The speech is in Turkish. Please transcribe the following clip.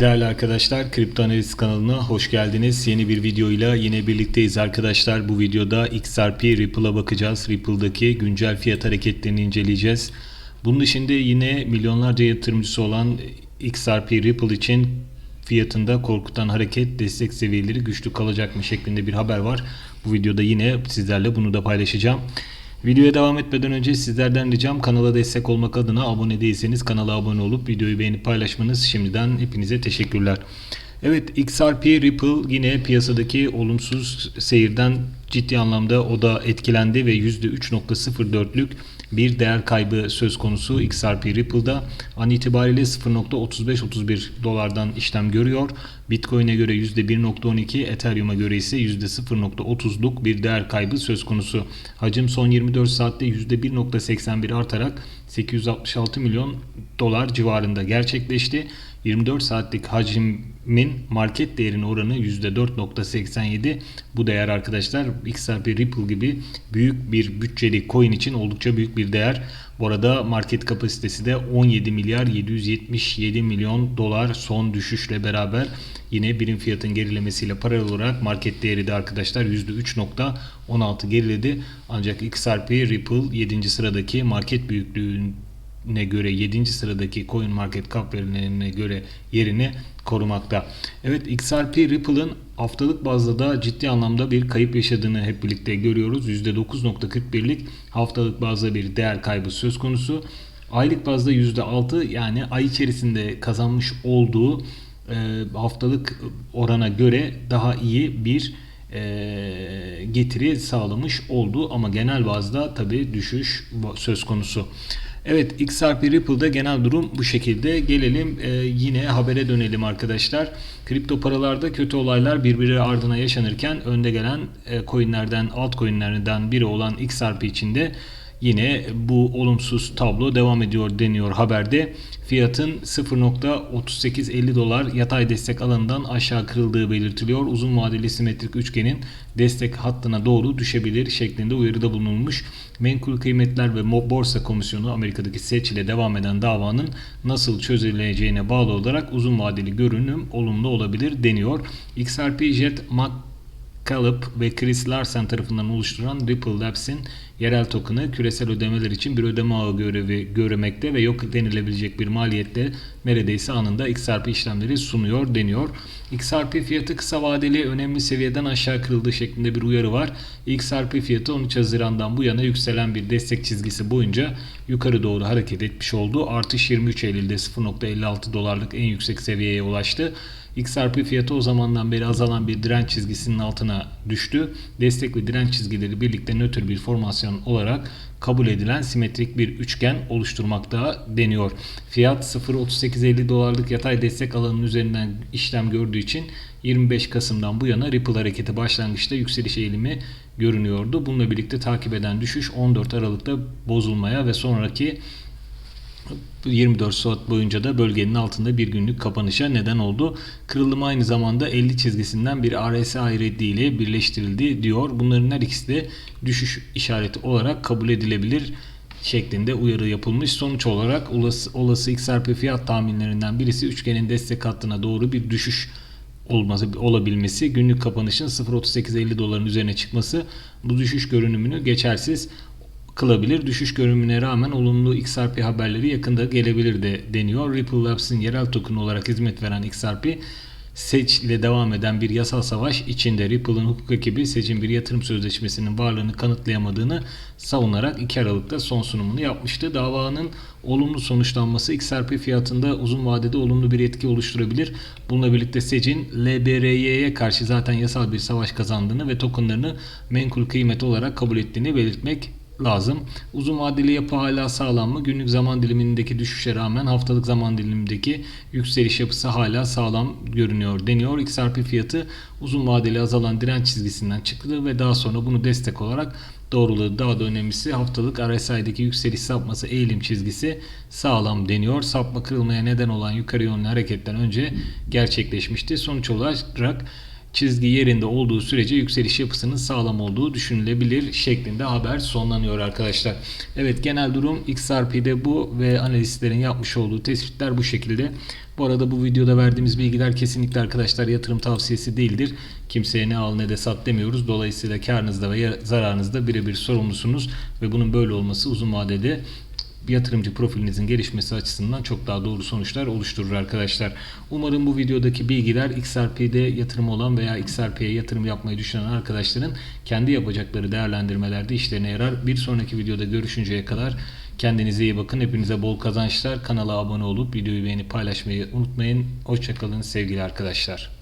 Değerli arkadaşlar, Kripto Analiz kanalına hoş geldiniz. Yeni bir videoyla yine birlikteyiz arkadaşlar. Bu videoda XRP Ripple'a bakacağız. Ripple'daki güncel fiyat hareketlerini inceleyeceğiz. Bunun dışında yine milyonlarca yatırımcısı olan XRP Ripple için fiyatında korkutan hareket destek seviyeleri güçlü kalacak mı şeklinde bir haber var. Bu videoda yine sizlerle bunu da paylaşacağım. Videoya devam etmeden önce sizlerden ricam kanala destek olmak adına abone değilseniz kanala abone olup videoyu beğenip paylaşmanız şimdiden hepinize teşekkürler. Evet XRP Ripple yine piyasadaki olumsuz seyirden ciddi anlamda o da etkilendi ve %3.04'lük bir değer kaybı söz konusu XRP Ripple'da an itibariyle 0.35-31 dolardan işlem görüyor. Bitcoin'e göre %1.12, Ethereum'a göre ise %0.30'luk bir değer kaybı söz konusu. Hacim son 24 saatte %1.81 artarak 866 milyon dolar civarında gerçekleşti. 24 saatlik hacmin market değerinin oranı %4.87. Bu değer arkadaşlar XRP Ripple gibi büyük bir bütçeli coin için oldukça büyük bir değer. Bu arada market kapasitesi de 17 milyar 777 milyon dolar son düşüşle beraber yine birim fiyatın gerilemesiyle paralel olarak market değeri de arkadaşlar %3.16 geriledi. Ancak XRP Ripple 7. sıradaki market büyüklüğün ne göre 7. sıradaki coin market cap verilerine göre yerini korumakta. Evet XRP Ripple'ın haftalık bazda da ciddi anlamda bir kayıp yaşadığını hep birlikte görüyoruz. %9.41'lik haftalık bazda bir değer kaybı söz konusu. Aylık bazda %6 yani ay içerisinde kazanmış olduğu e, haftalık orana göre daha iyi bir e, getiri sağlamış oldu ama genel bazda tabi düşüş söz konusu. Evet XRP Ripple'da genel durum bu şekilde. Gelelim e, yine habere dönelim arkadaşlar. Kripto paralarda kötü olaylar birbiri ardına yaşanırken önde gelen e, coinlerden altcoinlerden biri olan XRP içinde yine bu olumsuz tablo devam ediyor deniyor haberde. Fiyatın 0.3850 dolar yatay destek alanından aşağı kırıldığı belirtiliyor. Uzun vadeli simetrik üçgenin destek hattına doğru düşebilir şeklinde uyarıda bulunulmuş. Menkul Kıymetler ve Borsa Komisyonu Amerika'daki SEC ile devam eden davanın nasıl çözüleceğine bağlı olarak uzun vadeli görünüm olumlu olabilir deniyor. XRP Jet Mac Gallup ve Chris Larsen tarafından oluşturulan Ripple Labs'in yerel token'ı küresel ödemeler için bir ödeme ağı görevi görmekte ve yok denilebilecek bir maliyette neredeyse anında XRP işlemleri sunuyor deniyor. XRP fiyatı kısa vadeli önemli seviyeden aşağı kırıldığı şeklinde bir uyarı var. XRP fiyatı 13 Haziran'dan bu yana yükselen bir destek çizgisi boyunca yukarı doğru hareket etmiş oldu. Artış 23 Eylül'de 0.56 dolarlık en yüksek seviyeye ulaştı. XRP fiyatı o zamandan beri azalan bir direnç çizgisinin altına düştü. Destek ve direnç çizgileri birlikte nötr bir formasyon olarak kabul edilen simetrik bir üçgen oluşturmakta deniyor. Fiyat 0.3850 dolarlık yatay destek alanının üzerinden işlem gördüğü için 25 Kasım'dan bu yana Ripple hareketi başlangıçta yükseliş eğilimi görünüyordu. Bununla birlikte takip eden düşüş 14 Aralık'ta bozulmaya ve sonraki 24 saat boyunca da bölgenin altında bir günlük kapanışa neden oldu. Kırılım aynı zamanda 50 çizgisinden bir RSI reddi ile birleştirildi diyor. Bunların her ikisi de düşüş işareti olarak kabul edilebilir şeklinde uyarı yapılmış. Sonuç olarak olası, olası XRP fiyat tahminlerinden birisi üçgenin destek hattına doğru bir düşüş olması olabilmesi, günlük kapanışın 0.3850 doların üzerine çıkması bu düşüş görünümünü geçersiz kılabilir. Düşüş görünümüne rağmen olumlu XRP haberleri yakında gelebilir de deniyor. Ripple Labs'in yerel token olarak hizmet veren XRP SEC ile devam eden bir yasal savaş içinde Ripple'ın hukuk ekibi SEC'in bir yatırım sözleşmesinin varlığını kanıtlayamadığını savunarak 2 Aralık'ta son sunumunu yapmıştı. Davanın olumlu sonuçlanması XRP fiyatında uzun vadede olumlu bir etki oluşturabilir. Bununla birlikte SEC'in LBRY'ye karşı zaten yasal bir savaş kazandığını ve tokenlarını menkul kıymet olarak kabul ettiğini belirtmek lazım. Uzun vadeli yapı hala sağlam mı? Günlük zaman dilimindeki düşüşe rağmen haftalık zaman dilimindeki yükseliş yapısı hala sağlam görünüyor deniyor. XRP fiyatı uzun vadeli azalan direnç çizgisinden çıktı ve daha sonra bunu destek olarak doğruladı. Daha da önemlisi haftalık RSI'deki yükseliş sapması eğilim çizgisi sağlam deniyor. Sapma kırılmaya neden olan yukarı yönlü hareketten önce gerçekleşmişti. Sonuç olarak çizgi yerinde olduğu sürece yükseliş yapısının sağlam olduğu düşünülebilir şeklinde haber sonlanıyor arkadaşlar. Evet genel durum XRP'de bu ve analistlerin yapmış olduğu tespitler bu şekilde. Bu arada bu videoda verdiğimiz bilgiler kesinlikle arkadaşlar yatırım tavsiyesi değildir. Kimseye ne al ne de sat demiyoruz. Dolayısıyla karınızda ve zararınızda birebir sorumlusunuz ve bunun böyle olması uzun vadede yatırımcı profilinizin gelişmesi açısından çok daha doğru sonuçlar oluşturur arkadaşlar. Umarım bu videodaki bilgiler XRP'de yatırım olan veya XRP'ye yatırım yapmayı düşünen arkadaşların kendi yapacakları değerlendirmelerde işlerine yarar. Bir sonraki videoda görüşünceye kadar kendinize iyi bakın. Hepinize bol kazançlar. Kanala abone olup videoyu beğenip paylaşmayı unutmayın. Hoşçakalın sevgili arkadaşlar.